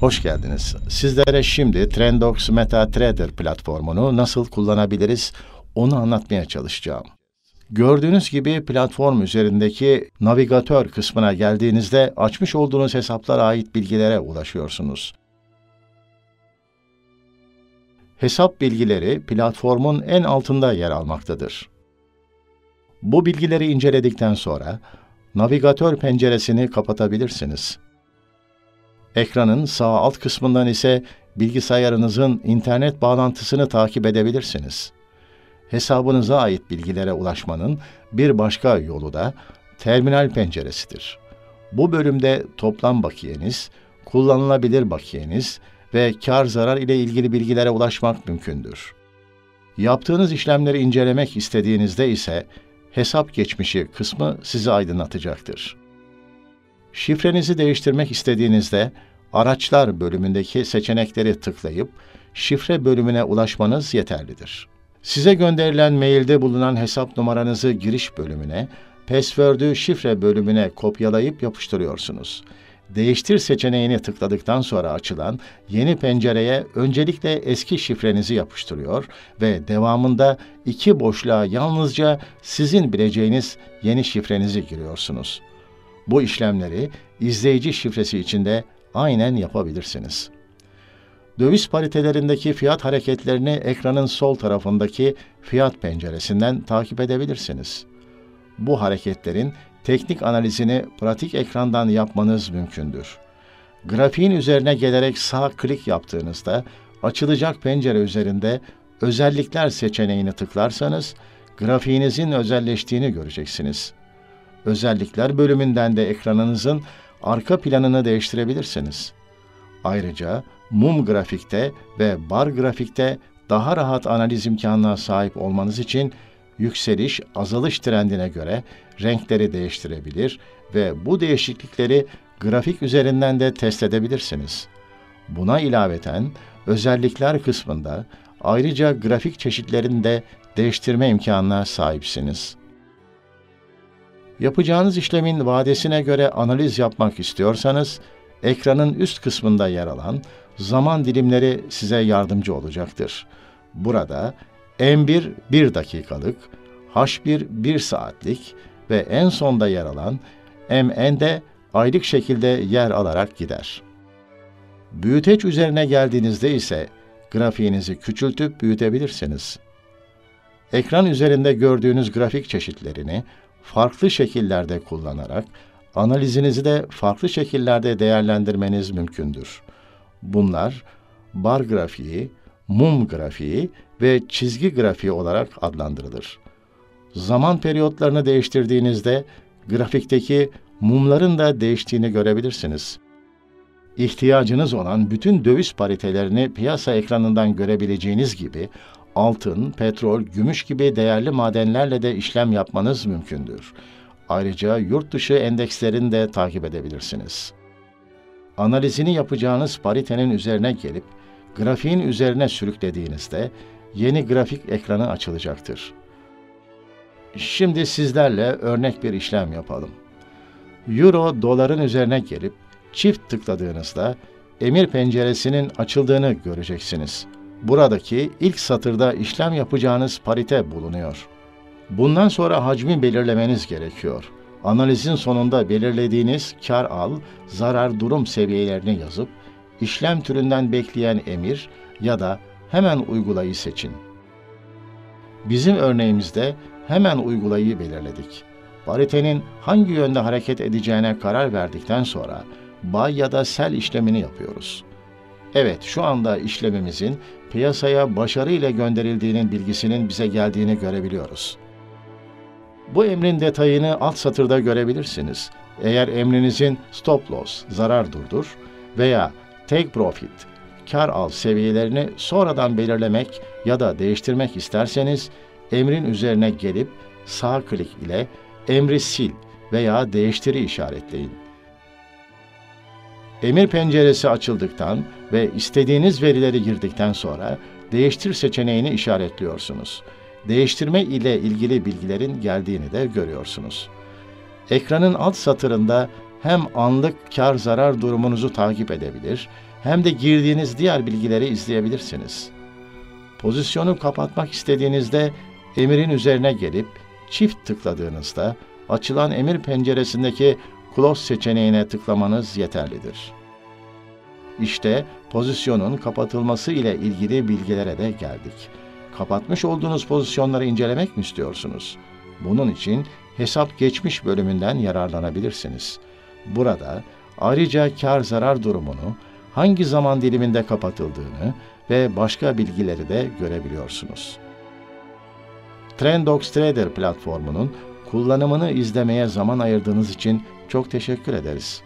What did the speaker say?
Hoş geldiniz. Sizlere şimdi Trendox MetaTrader platformunu nasıl kullanabiliriz onu anlatmaya çalışacağım. Gördüğünüz gibi platform üzerindeki navigatör kısmına geldiğinizde açmış olduğunuz hesaplara ait bilgilere ulaşıyorsunuz. Hesap bilgileri platformun en altında yer almaktadır. Bu bilgileri inceledikten sonra navigatör penceresini kapatabilirsiniz. Ekranın sağ alt kısmından ise bilgisayarınızın internet bağlantısını takip edebilirsiniz. Hesabınıza ait bilgilere ulaşmanın bir başka yolu da terminal penceresidir. Bu bölümde toplam bakiyeniz, kullanılabilir bakiyeniz ve kar zarar ile ilgili bilgilere ulaşmak mümkündür. Yaptığınız işlemleri incelemek istediğinizde ise hesap geçmişi kısmı sizi aydınlatacaktır. Şifrenizi değiştirmek istediğinizde araçlar bölümündeki seçenekleri tıklayıp şifre bölümüne ulaşmanız yeterlidir. Size gönderilen mailde bulunan hesap numaranızı giriş bölümüne, password'ü şifre bölümüne kopyalayıp yapıştırıyorsunuz. Değiştir seçeneğini tıkladıktan sonra açılan yeni pencereye öncelikle eski şifrenizi yapıştırıyor ve devamında iki boşluğa yalnızca sizin bileceğiniz yeni şifrenizi giriyorsunuz. Bu işlemleri izleyici şifresi içinde aynen yapabilirsiniz. Döviz paritelerindeki fiyat hareketlerini ekranın sol tarafındaki fiyat penceresinden takip edebilirsiniz. Bu hareketlerin teknik analizini pratik ekrandan yapmanız mümkündür. Grafiğin üzerine gelerek sağ klik yaptığınızda açılacak pencere üzerinde özellikler seçeneğini tıklarsanız grafiğinizin özelleştiğini göreceksiniz. Özellikler bölümünden de ekranınızın arka planını değiştirebilirsiniz. Ayrıca mum grafikte ve bar grafikte daha rahat analiz imkanına sahip olmanız için yükseliş, azalış trendine göre renkleri değiştirebilir ve bu değişiklikleri grafik üzerinden de test edebilirsiniz. Buna ilaveten özellikler kısmında ayrıca grafik çeşitlerini de değiştirme imkanına sahipsiniz. Yapacağınız işlemin vadesine göre analiz yapmak istiyorsanız, ekranın üst kısmında yer alan zaman dilimleri size yardımcı olacaktır. Burada M1 1 dakikalık, H1 1 saatlik ve en sonda yer alan MN de aylık şekilde yer alarak gider. Büyüteç üzerine geldiğinizde ise grafiğinizi küçültüp büyütebilirsiniz. Ekran üzerinde gördüğünüz grafik çeşitlerini farklı şekillerde kullanarak analizinizi de farklı şekillerde değerlendirmeniz mümkündür. Bunlar bar grafiği, mum grafiği ve çizgi grafiği olarak adlandırılır. Zaman periyotlarını değiştirdiğinizde grafikteki mumların da değiştiğini görebilirsiniz. İhtiyacınız olan bütün döviz paritelerini piyasa ekranından görebileceğiniz gibi altın, petrol, gümüş gibi değerli madenlerle de işlem yapmanız mümkündür. Ayrıca yurt dışı endekslerini de takip edebilirsiniz. Analizini yapacağınız paritenin üzerine gelip grafiğin üzerine sürüklediğinizde yeni grafik ekranı açılacaktır. Şimdi sizlerle örnek bir işlem yapalım. Euro doların üzerine gelip çift tıkladığınızda emir penceresinin açıldığını göreceksiniz. Buradaki ilk satırda işlem yapacağınız parite bulunuyor. Bundan sonra hacmi belirlemeniz gerekiyor. Analizin sonunda belirlediğiniz kar al, zarar durum seviyelerini yazıp işlem türünden bekleyen emir ya da hemen uygulayı seçin. Bizim örneğimizde hemen uygulayı belirledik. Paritenin hangi yönde hareket edeceğine karar verdikten sonra bay ya da sel işlemini yapıyoruz. Evet, şu anda işlemimizin piyasaya başarıyla gönderildiğinin bilgisinin bize geldiğini görebiliyoruz. Bu emrin detayını alt satırda görebilirsiniz. Eğer emrinizin stop loss, zarar durdur veya take profit, kar al seviyelerini sonradan belirlemek ya da değiştirmek isterseniz emrin üzerine gelip sağ klik ile emri sil veya değiştiri işaretleyin. Emir penceresi açıldıktan ve istediğiniz verileri girdikten sonra değiştir seçeneğini işaretliyorsunuz. Değiştirme ile ilgili bilgilerin geldiğini de görüyorsunuz. Ekranın alt satırında hem anlık kar zarar durumunuzu takip edebilir hem de girdiğiniz diğer bilgileri izleyebilirsiniz. Pozisyonu kapatmak istediğinizde emirin üzerine gelip çift tıkladığınızda açılan emir penceresindeki Close seçeneğine tıklamanız yeterlidir. İşte pozisyonun kapatılması ile ilgili bilgilere de geldik. Kapatmış olduğunuz pozisyonları incelemek mi istiyorsunuz? Bunun için hesap geçmiş bölümünden yararlanabilirsiniz. Burada ayrıca kar zarar durumunu, hangi zaman diliminde kapatıldığını ve başka bilgileri de görebiliyorsunuz. Trendox Trader platformunun kullanımını izlemeye zaman ayırdığınız için çok teşekkür ederiz.